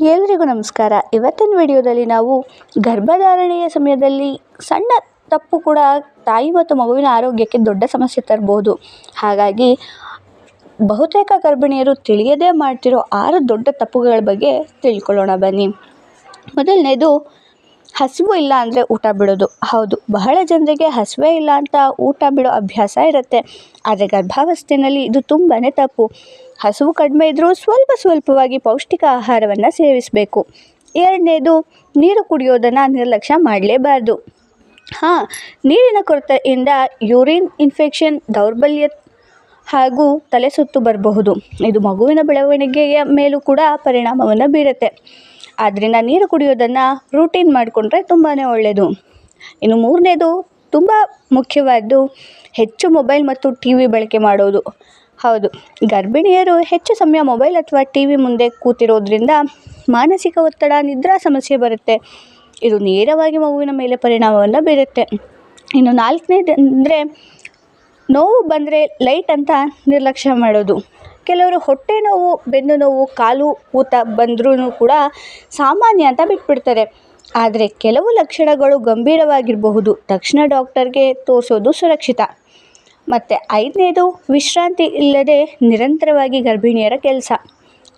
ಎಲ್ರಿಗೂ ನಮಸ್ಕಾರ. ಇವತ್ತಿನ ವಿಡಿಯೋದಲ್ಲಿ ನಾವು ಗರ್ಭಧಾರಣೆಯ ಸಮಯದಲ್ಲಿ ಸಣ್ಣ ತಪ್ಪು ಕೂಡ ತಾಯಿ ಮತ್ತು ಮಗುವಿನ ಆರೋಗ್ಯಕ್ಕೆ ದೊಡ್ಡ ಸಮಸ್ಯೆ ತರಬಹುದು ಹಾಗಾಗಿ ಬಹುತೇಕ ಗರ್ಭಿಣಿಯರು ತಿಳಿಯದೇ ಮಾಡ್ತಿರೋ ಆರು ದೊಡ್ಡ ತಪ್ಪುಗಳ ಬಗ್ಗೆ ತಿಳ್ಕೊಳ್ಳೋಣ ಬನ್ನಿ. ಮೊದಲನೇದು ಹಸಿವು ಇಲ್ಲ ಅಂದರೆ ಊಟ ಬಿಡೋದು. ಹೌದು, ಬಹಳ ಜನರಿಗೆ ಹಸಿವೇ ಇಲ್ಲ ಅಂತ ಊಟ ಬಿಡೋ ಅಭ್ಯಾಸ ಇರುತ್ತೆ. ಆದರೆ ಗರ್ಭಾವಸ್ಥೆಯಲ್ಲಿ ಇದು ತುಂಬಾ ತಪ್ಪು. ಹಸಿವು ಕಡಿಮೆ ಇದ್ದರೂ ಸ್ವಲ್ಪ ಸ್ವಲ್ಪವಾಗಿ ಪೌಷ್ಟಿಕ ಆಹಾರವನ್ನು ಸೇವಿಸಬೇಕು. ಎರಡನೇದು, ನೀರು ಕುಡಿಯೋದನ್ನು ನಿರ್ಲಕ್ಷ್ಯ ಮಾಡಲೇಬಾರ್ದು. ಹಾಂ, ನೀರಿನ ಕೊರತೆಯಿಂದ ಯೂರಿನ್ ಇನ್ಫೆಕ್ಷನ್ ದೌರ್ಬಲ್ಯ ಹಾಗೂ ತಲೆ ಸುತ್ತು ಬರಬಹುದು. ಇದು ಮಗುವಿನ ಬೆಳವಣಿಗೆಯ ಮೇಲೂ ಕೂಡ ಪರಿಣಾಮವನ್ನು ಬೀರುತ್ತೆ. ಆದ್ದರಿಂದ ನೀರು ಕುಡಿಯೋದನ್ನು ರೂಟೀನ್ ಮಾಡಿಕೊಂಡ್ರೆ ತುಂಬಾ ಒಳ್ಳೆಯದು ಇನ್ನು ಮೂರನೇದು ತುಂಬ ಮುಖ್ಯವಾದ್ದು ಹೆಚ್ಚು ಮೊಬೈಲ್ ಮತ್ತು ಟಿ ವಿ ಬಳಕೆ ಮಾಡೋದು. ಹೌದು, ಗರ್ಭಿಣಿಯರು ಹೆಚ್ಚು ಸಮಯ ಮೊಬೈಲ್ ಅಥವಾ ಟಿ ವಿ ಮುಂದೆ ಕೂತಿರೋದ್ರಿಂದ ಮಾನಸಿಕ ಒತ್ತಡ, ನಿದ್ರಾ ಸಮಸ್ಯೆ ಬರುತ್ತೆ. ಇದು ನೇರವಾಗಿ ಮಗುವಿನ ಮೇಲೆ ಪರಿಣಾಮವನ್ನು ಬೀರುತ್ತೆ. ಇನ್ನು ನಾಲ್ಕನೇದು ಅಂದರೆ ನೋವು ಬಂದರೆ ಲೈಟ್ ಅಂತ ನಿರ್ಲಕ್ಷ್ಯ ಮಾಡೋದು. ಕೆಲವರು ಹೊಟ್ಟೆ ನೋವು, ಬೆನ್ನು ನೋವು, ಕಾಲು ಊತ ಬಂದ್ರೂ ಕೂಡ ಸಾಮಾನ್ಯ ಅಂತ ಬಿಟ್ಬಿಡ್ತಾರೆ. ಆದರೆ ಕೆಲವು ಲಕ್ಷಣಗಳು ಗಂಭೀರವಾಗಿರಬಹುದು. ತಕ್ಷಣ ಡಾಕ್ಟರ್ಗೆ ತೋರಿಸೋದು ಸುರಕ್ಷಿತ. ಮತ್ತು ಐದನೇದು, ವಿಶ್ರಾಂತಿ ಇಲ್ಲದೆ ನಿರಂತರವಾಗಿ ಗರ್ಭಿಣಿಯರ ಕೆಲಸ.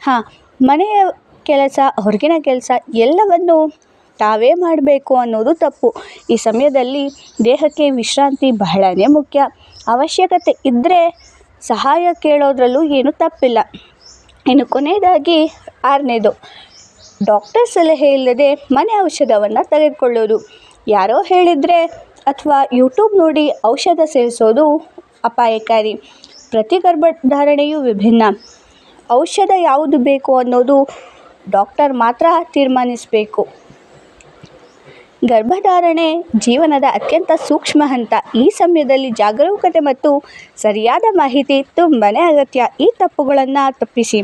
ಹಾಂ, ಮನೆಯ ಕೆಲಸ, ಹೊರಗಿನ ಕೆಲಸ ಎಲ್ಲವನ್ನು ತಾವೇ ಮಾಡಬೇಕು ಅನ್ನೋದು ತಪ್ಪು. ಈ ಸಮಯದಲ್ಲಿ ದೇಹಕ್ಕೆ ವಿಶ್ರಾಂತಿ ಬಹಳನೇ ಮುಖ್ಯ. ಅವಶ್ಯಕತೆ ಇದ್ದರೆ ಸಹಾಯ ಕೇಳೋದ್ರಲ್ಲೂ ಏನೂ ತಪ್ಪಿಲ್ಲ. ಇನ್ನು ಕೊನೆಯದಾಗಿ ಆರನೇದು ಡಾಕ್ಟರ್ ಸಲಹೆ ಇಲ್ಲದೆ ಮನೆ ಔಷಧವನ್ನು ತೆಗೆದುಕೊಳ್ಳೋದು. ಯಾರೋ ಹೇಳಿದರೆ ಅಥವಾ ಯೂಟ್ಯೂಬ್ ನೋಡಿ ಔಷಧ ಸೇವಿಸೋದು ಅಪಾಯಕಾರಿ. ಪ್ರತಿ ಗರ್ಭಧಾರಣೆಯೂ ವಿಭಿನ್ನ. ಔಷಧ ಯಾವುದು ಬೇಕು ಅನ್ನೋದು ಡಾಕ್ಟರ್ ಮಾತ್ರ ತೀರ್ಮಾನಿಸಬೇಕು. ಗರ್ಭಧಾರಣೆ ಜೀವನದ ಅತ್ಯಂತ ಸೂಕ್ಷ್ಮ ಹಂತ. ಈ ಸಮಯದಲ್ಲಿ ಜಾಗರೂಕತೆ ಮತ್ತು ಸರಿಯಾದ ಮಾಹಿತಿ ತುಂಬಾ ಅಗತ್ಯ. ಈ ತಪ್ಪುಗಳನ್ನು ತಪ್ಪಿಸಿ.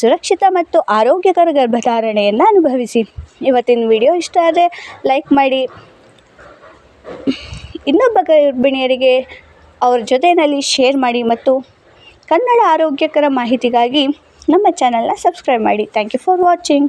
ಸುರಕ್ಷಿತ ಮತ್ತು ಆರೋಗ್ಯಕರ ಗರ್ಭಧಾರಣೆಯನ್ನು ಅನುಭವಿಸಿ. ಇವತ್ತಿನ ವಿಡಿಯೋ ಇಷ್ಟ ಆದರೆ ಲೈಕ್ ಮಾಡಿ. ಇನ್ನೊಬ್ಬ ಗರ್ಭಿಣಿಯರಿಗೆ ಅವ್ರ ಜೊತೆಯಲ್ಲಿ ಶೇರ್ ಮಾಡಿ ಮತ್ತು ಕನ್ನಡ ಆರೋಗ್ಯಕರ ಮಾಹಿತಿಗಾಗಿ ನಮ್ಮ ಚಾನಲ್ನ ಸಬ್ಸ್ಕ್ರೈಬ್ ಮಾಡಿ. Thank you for watching